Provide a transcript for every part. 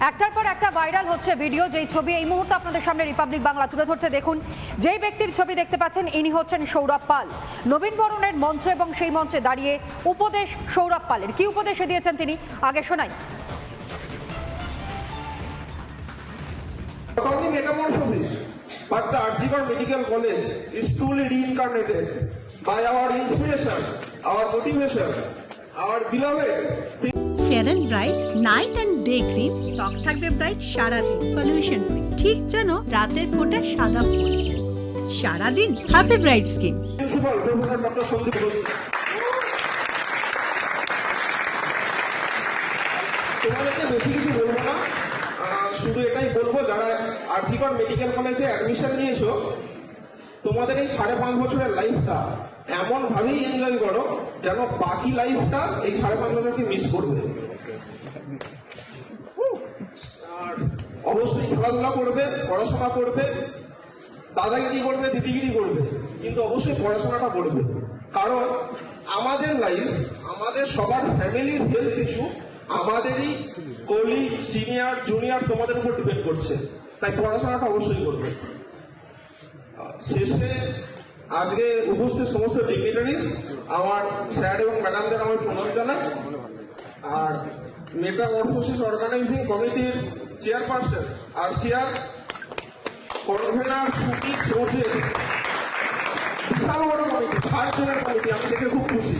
একটার পর একটা ভাইরাল হচ্ছে ভিডিও যেই ছবি এই মুহূর্তে আপনাদের সামনে রিপাবলিক বাংলা তুলে ধরছে। দেখুন যেই ব্যক্তির ছবি দেখতে পাচ্ছেন ইনি হচ্ছেন সৌরভ পাল। নবীন বরণের মঞ্চ এবং সেই মঞ্চে দাঁড়িয়ে উপদেশ সৌরভ পালের। কি উপদেশ দিয়েছেন তিনি? আগে শোনাই। metamorphosis, but the Arjigar Medical College is truly reincarnated by fair and bright, night and day cream ত্বক থাকবে ব্রাইট, সারাদিন পলিউশন ফ্রি ঠিক যেন রাতের ফোটা সাদা ফুল সারাদিন হ্যাপি ব্রাইট স্কিন তোমাদেরকে বেশি কিছু বলব না। শুধু এটাই বলব, যারা আর্জিকর মেডিকেল কলেজে অ্যাডমিশন নিয়েছো, তোমাদের এই সাড়ে পাঁচ বছরের লাইফটা এমন ভাবেই এনজয় করো, যেন বাকি লাইফটা এই সাড়ে পাঁচ বছরকে মিস করবে আর অবশ্যই খেলাধুলা করবে, পড়াশোনা করবে, দাদাগিরি করবে, দিদিগিরি করবে, কিন্তু অবশ্যই পড়াশোনাটা করবে। কারণ আমাদের লাইফ আমাদের সবার ফ্যামিলির হেলথ ইস্যু আমাদেরই কলি সিনিয়র জুনিয়র তোমাদের উপর ডিপেন্ড করছে। তাই পড়াশোনাটা অবশ্যই করবে। শেষে আজকে উপস্থিত সমস্ত ডিগনিটারিজ আমার স্যার এবং ম্যাডামদের আমার প্রণাম জানাই। আর মেটা মেটামরফোসিস অর্গানাইজিং কমিটির চেয়ারপারসন আর সিআর কনভেনার সুকি চৌধুরী বিশাল বড় কমিটি ষাট জনের কমিটি, আমি দেখে খুব খুশি।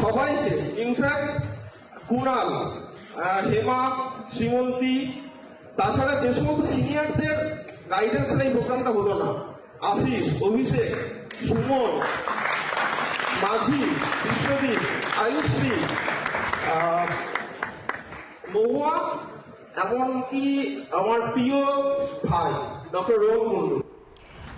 সবাইকে ইনফ্যাক্ট কুণাল হেমা, শ্রীমন্তী, তাছাড়া যে সমস্ত সিনিয়রদের গাইডেন্সের এই প্রোগ্রামটা হলো না। আশিস, অভিষেক, সুমন, মাঝি, বিশ্বদীপ, আয়ুশ্রী মহুয়া এমনকি আমার প্রিয় ভাই ডক্টর রোহন মুন্ডু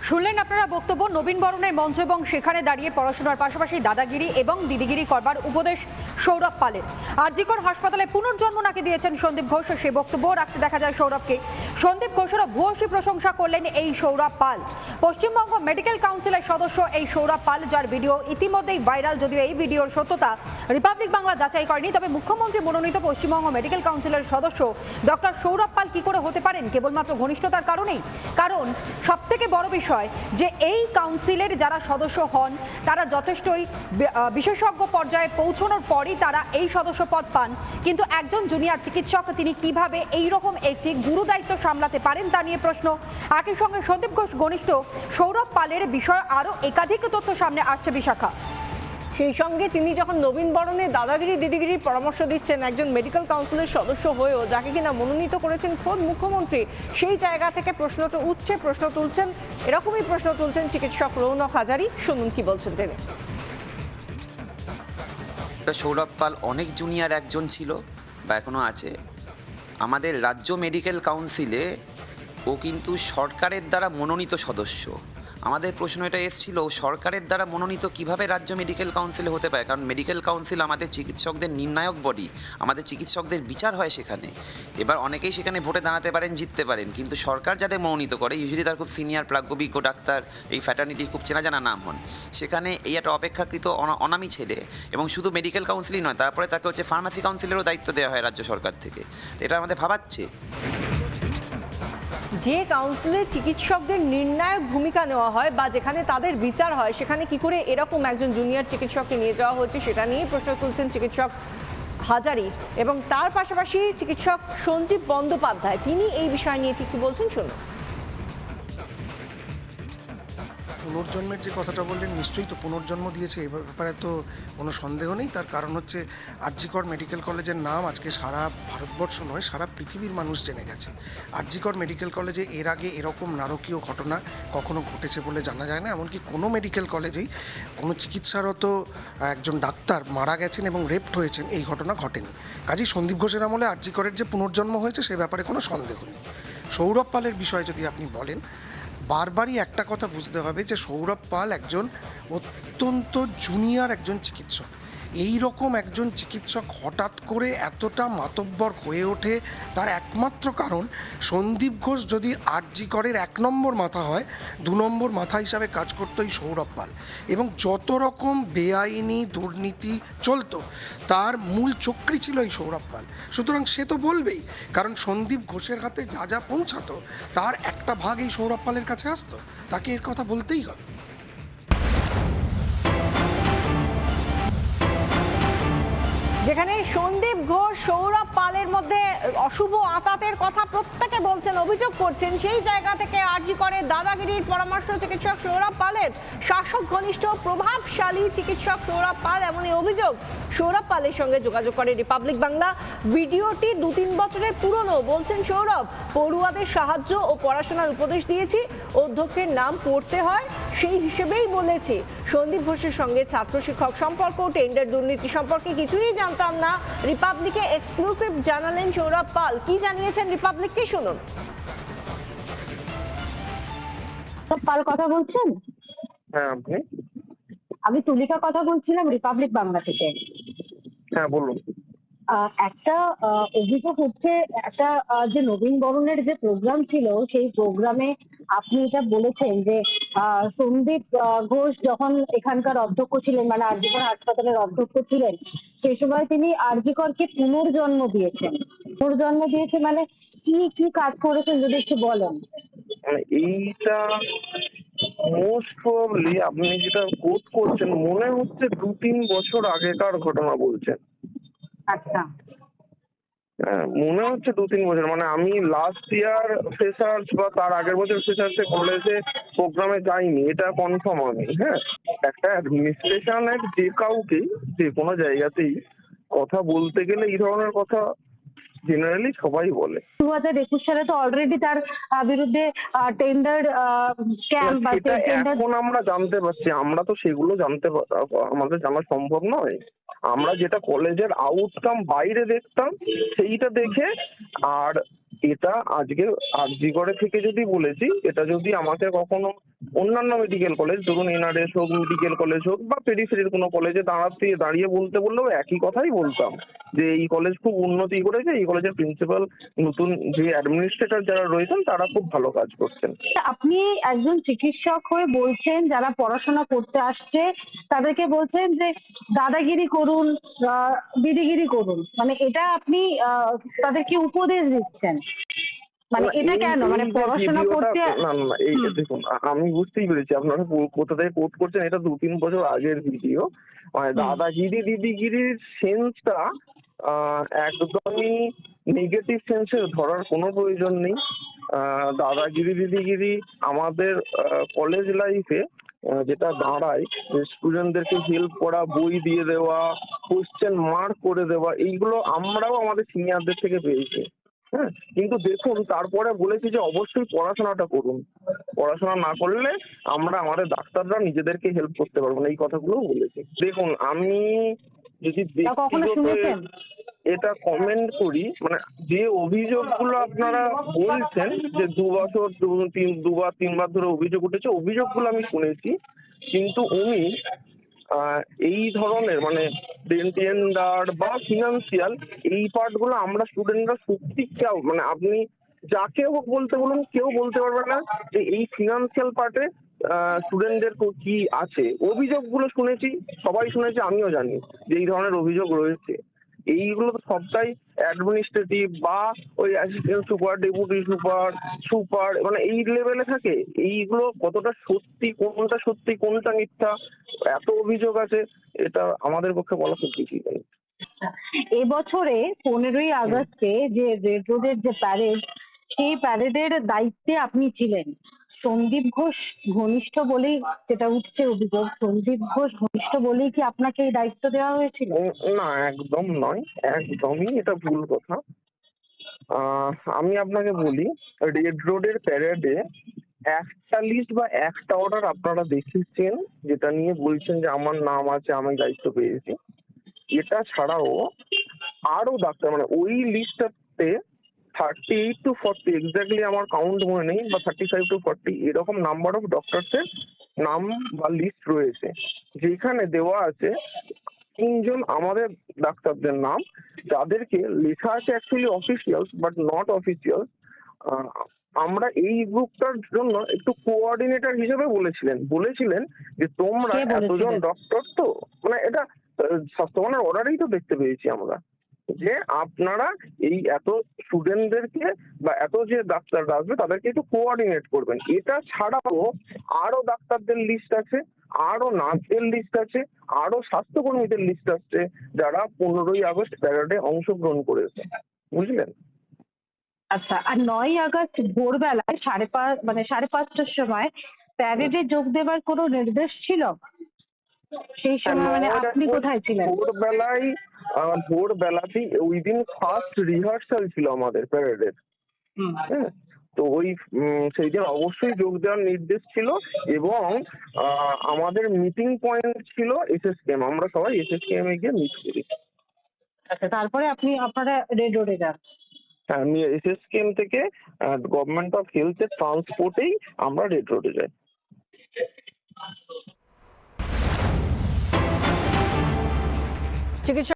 শুনলেন আপনারা বক্তব্য? নবীন বরণের মঞ্চ এবং সেখানে দাঁড়িয়ে পড়াশোনার পাশাপাশি দাদাগিরি এবং দিদিগিরি করবার উপদেশ সৌরভ পালের। আরজিকর হাসপাতালে পুনর্জন্ম নাকি দিয়েছেন সন্দীপ ঘোষ? সে বক্তব্য রাখতে দেখা যায় সৌরভকে। সন্দীপ ঘোষেরও ভূয়সী প্রশংসা করলেন এই সৌরভ পাল। পশ্চিমবঙ্গ মেডিকেল কাউন্সিলের সদস্য এই সৌরভ পাল, যার ভিডিও ইতিমধ্যেই ভাইরাল, যদিও এই ভিডিওর সত্যতা রিপাবলিক বাংলা যাচাই করেনি, তবে মুখ্যমন্ত্রী মনোনীত পশ্চিমবঙ্গ মেডিকেল কাউন্সিলের সদস্য ডক্টর সৌরভ পাল কি করে হতে পারেন? কেবলমাত্র ঘনিষ্ঠতার কারণেই? কারণ সব থেকে বড় বিষয় যে এই কাউন্সিলের যারা সদস্য হন, তারা যথেষ্টই বিশেষজ্ঞ পর্যায়ে পৌঁছানোর পরই তারা এই সদস্য পদ পান। কিন্তু একজন জুনিয়র চিকিৎসক তিনি কীভাবে এই রকম একটি গুরু দায়িত্ব সামলাতে পারেন তা নিয়ে প্রশ্ন। একই সঙ্গে সন্দীপ ঘোষ ঘনিষ্ঠ সৌরভ পালের বিষয় আরও একাধিক তথ্য সামনে আসছে বিশাখা। সেই সঙ্গে তিনি যখন নবীন বরণে দাদাগিরি, দিদিগিরির পরামর্শ দিচ্ছেন, একজন মেডিকেল কাউন্সিলের সদস্য হয়েও যাকে কিনা মনোনীত করেছেন খোদ মুখ্যমন্ত্রী, সেই জায়গা থেকে প্রশ্নটা উঠছে, প্রশ্ন তুলছেন, এরকমই প্রশ্ন তুলছেন চিকিৎসক রৌনক হাজারি। শুনুন কি বলছেন তিনি। সৌরভ পাল অনেক জুনিয়র একজন ছিল বা এখনও আছে। আমাদের রাজ্য মেডিকেল কাউন্সিলে ও কিন্তু সরকারের দ্বারা মনোনীত সদস্য। আমাদের প্রশ্ন এটা এসেছিল, সরকারের দ্বারা মনোনীত কীভাবে রাজ্য মেডিকেল কাউন্সিলে হতে পারে? কারণ মেডিকেল কাউন্সিল আমাদের চিকিৎসকদের নির্ণায়ক বডি আমাদের চিকিৎসকদের বিচার হয় সেখানে। এবার অনেকেই সেখানে ভোটে দাঁড়াতে পারেন, জিততে পারেন। কিন্তু সরকার যাদের মনোনীত করে ইউজুয়ালি তার খুব সিনিয়র প্রাজ্ঞবিজ্ঞ ডাক্তার, এই ফ্যাটার্নিটির খুব চেনা জানা নাম হন। সেখানে এই একটা অপেক্ষাকৃত অনা- অনামী ছেলে এবং শুধু মেডিকেল কাউন্সিলই নয়, তারপরে তাকে হচ্ছে ফার্মাসি কাউন্সিলেরও দায়িত্ব দেওয়া হয় রাজ্য সরকার থেকে। এটা আমাদের ভাবাচ্ছে। যে কাউন্সিলে চিকিৎসকদের নির্ণায়ক ভূমিকা নেওয়া হয় বা যেখানে তাদের বিচার হয়, সেখানে কি করে এরকম একজন জুনিয়র চিকিৎসককে নিয়ে যাওয়া হচ্ছে সেটা নিয়ে প্রশ্ন তুলছেন চিকিৎসক হাজারি। এবং তার পাশাপাশি চিকিৎসক সঞ্জীব বন্দ্যোপাধ্যায়, তিনি এই বিষয় নিয়ে ঠিক কি বলছেন? শুনুন। পুনর্জন্মের যে কথাটা বললেন, নিশ্চয়ই তো পুনর্জন্ম দিয়েছে। এ ব্যাপারে তো কোনো সন্দেহ নেই। তার কারণ হচ্ছে আরজিকর মেডিকেল কলেজের নাম আজকে সারা ভারতবর্ষ নয়, সারা পৃথিবীর মানুষ জেনে গেছে। আরজিকর মেডিকেল কলেজে এর আগে এরকম নারকীয় ঘটনা কখনো ঘটেছে বলে জানা যায় না। এমনকি কোনো মেডিকেল কলেজেই কোনো চিকিৎসারত একজন ডাক্তার মারা গেছেন এবং রেপ্ট হয়েছেন, এই ঘটনা ঘটেনি। কাজেই সন্দীপ ঘোষের আমলে আরজিকরের যে পুনর্জন্ম হয়েছে, সে ব্যাপারে কোনো সন্দেহ নেই। সৌরভ পালের বিষয়ে যদি আপনি বলেন বারবারই একটা কথা বুঝতে হবে যে সৌরভ পাল একজন অত্যন্ত জুনিয়র একজন চিকিৎসক। এই রকম একজন চিকিৎসক হঠাৎ করে এতটা মাতব্বর হয়ে ওঠে, তার একমাত্র কারণ সন্দীপ ঘোষ যদি আরজি করের এক নম্বর মাথা হয়, দু নম্বর মাথা হিসাবে কাজ করতো এই সৌরভ পাল। এবং যত রকম বেআইনি দুর্নীতি চলতো, তার মূল চক্রী ছিল এই সৌরভ পাল। সুতরাং সে তো বলবেই, কারণ সন্দীপ ঘোষের হাতে যা যা পৌঁছাতো, তার একটা ভাগ এই সৌরভ পালের কাছে আসতো। তাকে এর কথা বলতেই হবে। যেখানে সন্দীপ ঘোষ, সৌরভ পালের মধ্যে অশুভ আতাতের কথা প্রত্যেকে বলছেন, অভিযোগ করছেন, সেই জায়গা থেকে আরজি করে দাদাগিরির পরামর্শ চিকিৎসক সৌরভ পালের। শাসক ঘনিষ্ঠ, প্রভাবশালী চিকিৎসক সৌরভ পাল, এমনই অভিযোগ সৌরভ পালের সঙ্গে যোগাযোগ করে রিপাবলিক বাংলা। ভিডিওটি দু তিন বছরের পুরনো, বলছেন সৌরভ, পড়ুয়াদের সাহায্য ও পড়াশোনার উপদেশ দিয়েছি, অধ্যক্ষের নাম পড়তে হয়, সেই হিসেবেই বলেছি। সন্দীপ ঘোষের সঙ্গে ছাত্র শিক্ষক সম্পর্ক, টেন্ডার দুর্নীতি সম্পর্কে কিছুই জানতাম না রিপাবলিকে এক্সক্লুসিভ জানালেন সৌরভ পাল। কি জানিয়েছেন রিপাবলিককে শুনুন। পাল কথা বলছেন? হ্যাঁ আপনি? আমি তুলিকা কথা বলছিলাম রিপাবলিক বাংলা থেকে। হ্যাঁ বলুন। আহ, একটা আহ, অভিযোগ হচ্ছে একটা আহ, যে নবীন বরণের যে প্রোগ্রাম ছিল সেই প্রোগ্রামে আপনি এটা বলেছেন যে আহ, সন্দীপ ঘোষ যখন এখানকার অধ্যক্ষ ছিলেন মানে আরজিকর হাসপাতালের অধ্যক্ষ ছিলেন সেই সময় তিনি আরজিকরকে পুনর্জন্ম দিয়েছেন। পুনর্জন্ম দিয়েছে মানে কি কি কাজ করেছেন যদি একটু বলেন? মানে এইটা মোস্ট প্রবলি আপনি যেটা কোট করছেন মনে হচ্ছে দু তিন বছর আগেকার ঘটনা বলছেন। আচ্ছা। মনে হচ্ছে দু তিন বছর। মানে আমি লাস্ট ইয়ার ফ্রেশার্স বা তার আগের বছর ফ্রেশার্সে কলেজে প্রোগ্রামে যাইনি, এটা কনফার্ম আমি হ্যাঁ। একটা অ্যাডমিনিস্ট্রেশনের যে কাউকেই যে কোনো জায়গাতেই কথা বলতে গেলে এই ধরনের কথা জেনারেলি সবাই বলে। দু হাজার একুশ সালে তো অলরেডি তার বিরুদ্ধে টেন্ডার ক্যাম্প এখন আমরা জানতে পারছি। আমরা তো সেগুলো জানতে আমাদের জানা সম্ভব নয়। আমরা যেটা কলেজের আউটকাম বাইরে দেখতাম সেইটা দেখে আর এটা আজকে আরজি করে থেকে যদি বলেছি এটা যদি আমাকে কখনো অন্যান্য মেডিকেল কলেজ ধরুন এনআরএস হোক মেডিকেল কলেজ হোক বা পেরিফেরির কোনো কলেজে দাঁড়াতে, দাঁড়িয়ে বলতে বললেও একই কথাই বলতাম। যে এই কলেজ খুব উন্নতি করেছে, এই কলেজের প্রিন্সিপাল নতুন যে অ্যাডমিনিস্ট্রেটর যারা রয়েছেন, তারা খুব ভালো কাজ করছেন। আপনি একজন চিকিৎসক হয়ে বলছেন, যারা পড়াশোনা করতে আসছে, তাদেরকে বলছেন যে দাদাগিরি করুন দিদিগিরি করুন। মানে এটা আপনি তাদেরকে উপদেশ দিচ্ছেন? মানে এটা কেন? মানে পড়াশোনা করতে না না না, এই দেখুন আমি বুঝতেই পেরেছি আপনারা কোথা থেকে কোট করছেন এটা দু তিন বছর আগের ভিডিও মানে দাদাগিরি দিদিগিরির সেন্সটা একদমই নেগেটিভ সেন্সে ধরার কোনো প্রয়োজন নেই। দাদাগিরি দিদিগিরি আমাদের কলেজ লাইফে যেটা দাঁড়ায় স্টুডেন্টদেরকে হেল্প করা বই দিয়ে দেওয়া কোশ্চেন মার্ক করে দেওয়া এইগুলো আমরাও আমাদের সিনিয়রদের থেকে পেয়েছি। হ্যাঁ কিন্তু দেখুন তারপরে বলেছি যে অবশ্যই পড়াশোনাটা করুন। পড়াশোনা না করলে আমরা আমাদের ডাক্তাররা নিজেদেরকে হেল্প করতে পারব না এই কথাগুলো বলেছি। দেখুন আমি যদি? এটা কমেন্ট করি মানে যে অভিযোগগুলো আপনারা বলছেন যে দু বছর দু- তিন দুবার তিনবার ধরে অভিযোগ উঠেছে অভিযোগগুলো আমি শুনেছি। কিন্তু উনি এই ধরনের মানে টেন্ডার বা ফিনান্সিয়াল এই পার্টগুলো আমরা স্টুডেন্টরা সত্যি চাও মানে আপনি যাকে হোক বলতে বলুন, কেউ বলতে পারবে না যে এই ফিনান্সিয়াল পার্টে স্টুডেন্টদের কি আছে। অভিযোগগুলো শুনেছি, সবাই শুনেছে, আমিও জানি যে এই ধরনের অভিযোগ রয়েছে। এইগুলো তো সবটাই অ্যাডমিনিস্ট্রেটিভ বা ওই assistant super deputy super super মানে এই লেভেলে থাকে। এইগুলো কতটা সত্যি, কোনটা সত্যি, কোনটা মিথ্যা, এত অভিযোগ আছে, এটা আমাদের পক্ষে বলা খুব ডিফিকাল্ট এবছরে পনেরোই আগস্টে যে রেড রোডের যে প্যারেড সেই প্যারেডের দায়িত্বে আপনি ছিলেন। সন্দীপ ঘোষ, ঘনিষ্ঠ বলেই যেটা উঠছে অভিযোগ, সন্দীপ ঘোষ, ঘনিষ্ঠ বলেই কি আপনাকে এই দায়িত্ব দেওয়া হয়েছিল? না, একদম নয়, একদমই এটা ভুল কথা। আমি আপনাকে বলি রেড রোডের প্যারেডে একটা লিস্ট বা একটা অর্ডার আপনারা দেখেছেন, যেটা নিয়ে বলছেন যে আমার নাম আছে, আমি দায়িত্ব পেয়েছি। এটা ছাড়াও আরও ডাক্তার মানে ওই লিস্টটাতে thirty eight to forty exactly আমার কাউন্ট মনে নেই বা থার্টি ফাইভ টু ফর্টি এরকম নাম্বার অফ ডক্টরসের নাম বা লিস্ট রয়েছে। যেখানে দেওয়া আছে তিনজন আমাদের ডাক্তারদের নাম যাদেরকে লেখা আছে actually officials but not officials আমরা এই গ্রুপটার জন্য একটু কোঅর্ডিনেটর হিসেবে বলেছিলেন। বলেছিলেন যে তোমরা এতজন ডক্টর তো মানে এটা স্বাস্থ্যবানের অর্ডারেই তো দেখতে পেয়েছি আমরা। যে আপনারা এই এত স্টুডেন্টদেরকে বা এত যে ডাক্তাররা আসবে তাদেরকে একটু কোঅর্ডিনেট করবেন। এটা ছাড়াও আরও ডাক্তারদের লিস্ট আছে আরও নার্সদের লিস্ট আছে আরও স্বাস্থ্যকর্মীদের লিস্ট আছে যারা পনেরোই আগস্ট প্যারেডে অংশগ্রহণ করেছে। বুঝলেন? আচ্ছা আর নয় আগস্ট ভোরবেলায় সাড়ে পাঁচ মানে সাড়ে পাঁচটার সময় প্যারেডে যোগ দেওয়ার কোনো নির্দেশ ছিল? সেই সময় মানে আপনি কোথায় ছিলেন? ভোরবেলায় ভোরবেলাতেই ওই দিন ফার্স্ট রিহার্সাল ছিল আমাদের প্যারেডের হ্যাঁ? তো ওই উম, সেই দিন অবশ্যই যোগ দেওয়ার নির্দেশ ছিল এবং আহ, আমাদের মিটিং পয়েন্ট ছিল এসএসকেএম আমরা সবাই এসএসকেএম এ গিয়ে মিট করি। আচ্ছা তারপরে আপনি আপনারা রেড রোডে যান? হ্যাঁ আমি এসএসকেএম থেকে গভর্নমেন্ট অফ হেলথের ট্রান্সপোর্টেই আমরা রেড রোডে যাই। চিকিৎসক